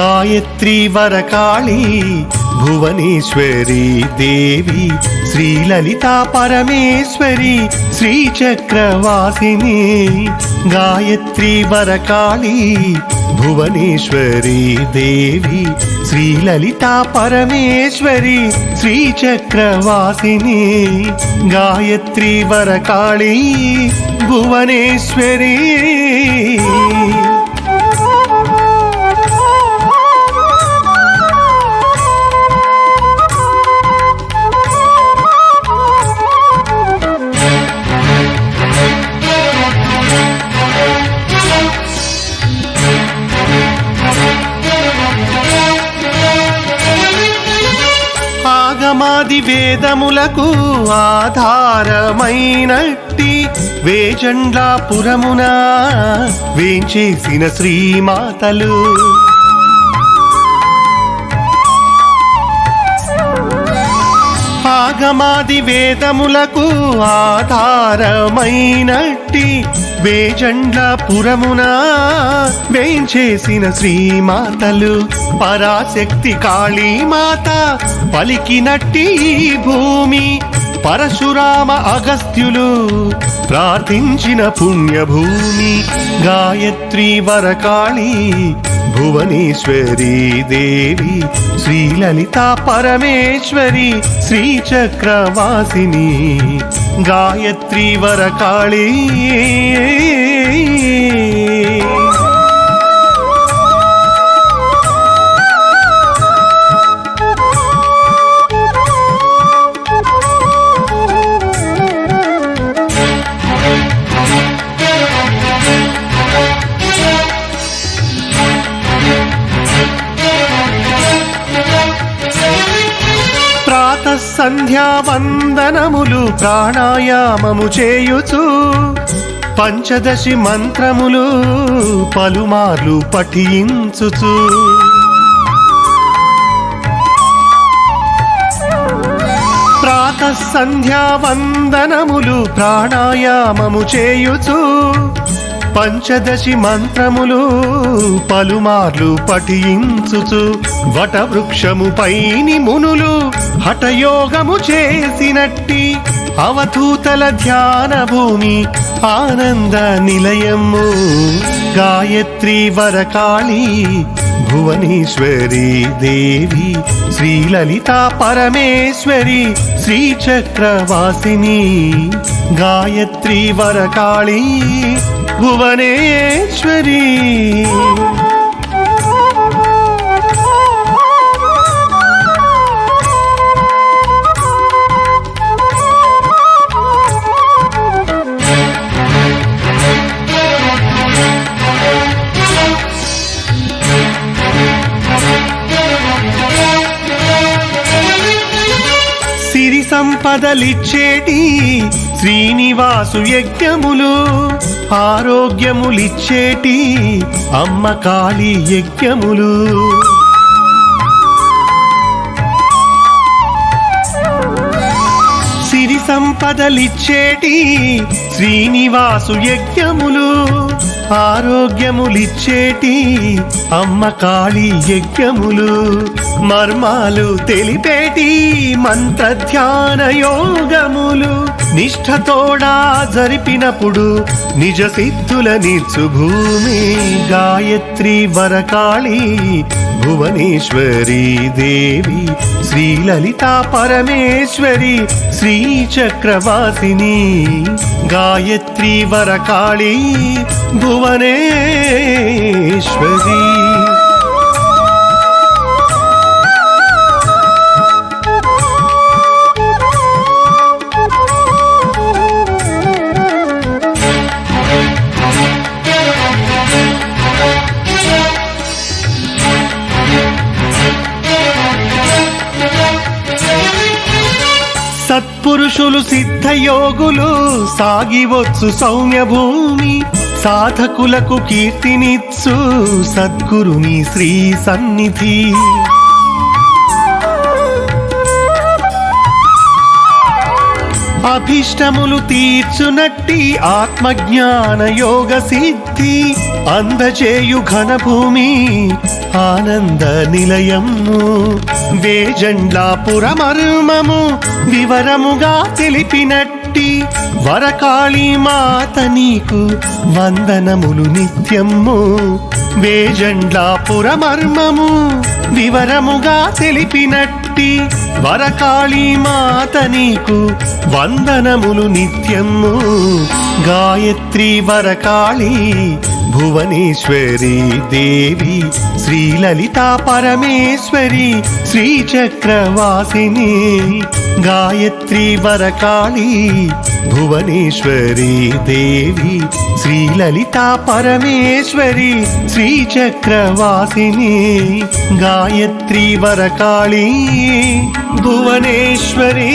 గాయత్రి వరకాళి భువనేశ్వరి దేవి శ్రీ లలిత పరమేశ్వరి శ్రీ చక్రవాసిని గాయత్రి వరకాళి భువనేశ్వరి దేవి శ్రీ లలిత పరమేశ్వరి శ్రీ చక్రవాసిని గాయత్రి వరకాళి భువనేశ్వరి. ఆగమాది వేదములకు ఆధారమైనట్టి వేజండ్లాపురమున వేంచేసిన శ్రీమాతలు. ఆగమాది వేదములకు ఆధారమైనట్టి వేజండ్లపురమున వేయించేసిన శ్రీమాతలు పరాశక్తి కాళీమాత పలికినట్టి భూమి. పరశురామ అగస్త్యులు ప్రార్థించిన పుణ్యభూమి గాయత్రి వరకాళి భువనేశ్వరి దేవి శ్రీలలిత పరమేశ్వరి శ్రీచక్రవాసిని గాయత్రి వరకాళి. సంధ్యావందనములు ప్రాణాయామము చేయుచు పంచదశి మంత్రములు పలుమార్లు పఠించుచు. ప్రాత సంధ్యా ప్రాణాయామము చేయుచు పంచదశి మంత్రములు పలుమార్లు పఠించుచు వటవృక్షము పైని మునులు హఠయోగము చేసినట్టి అవధూతల ధ్యాన భూమి ఆనంద నిలయము. గాయత్రి వరకాళి భువనేశ్వరి దేవి శ్రీలలిత పరమేశ్వరి శ్రీచక్రవాసిని. గాయత్రి వరకాళి భువనేశ్వరి. సిరి సంపదలిచ్చేటి శ్రీనివాసు యజ్ఞములు ఆరోగ్యములిచ్చేటి అమ్మ కాళీ యజ్ఞములు. సిరి సంపదలిచ్చేటి శ్రీనివాసు యజ్ఞములు. ఆరోగ్యములిచ్చేటి అమ్మ కాళీ యజ్ఞములు మర్మాలు తెలిపేటి మంత్ర ధ్యాన యోగములు. నిష్ఠతోడా జరిపినప్పుడు నిజ సిద్ధుల నిచ్చు భూమి గాయత్రి వరకాళి భువనేశ్వరీ దేవి శ్రీలలిత పరమేశ్వరి శ్రీచక్రవాసిని గాయత్రి వరకాళి భువనేశ్వరీ. సత్పురుషులు సిద్ధయోగులు సాగివచ్చు సౌమ్య భూమి సాధకులకు కీర్తినిచ్చు సద్గురుని శ్రీ సన్నిధి. అభిష్టములు తీర్చునట్టి ఆత్మజ్ఞాన యోగ సిద్ధి అందచేయు ఘనభూమి ఆనంద నిలయము. వేజండ్లా మర్మము వివరముగా తెలిపినట్టు వరకాళీ మాత నీకు వందనములు నిత్యము. వేజండ్లా పురమర్మము వివరముగా తెలిపినట్టి వరకాళీ మాత నీకు వందనములు నిత్యము. గాయత్రి వరకాళీ భువనేశ్వరి దేవి శ్రీలలిత పరమేశ్వరి శ్రీ చక్రవాసిని గాయత్రి వరకాళి భువనేశ్వరి దేవి శ్రీలలిత పరమేశ్వరి శ్రీ చక్రవాసిని గాయత్రి వరకాళి భువనేశ్వరి.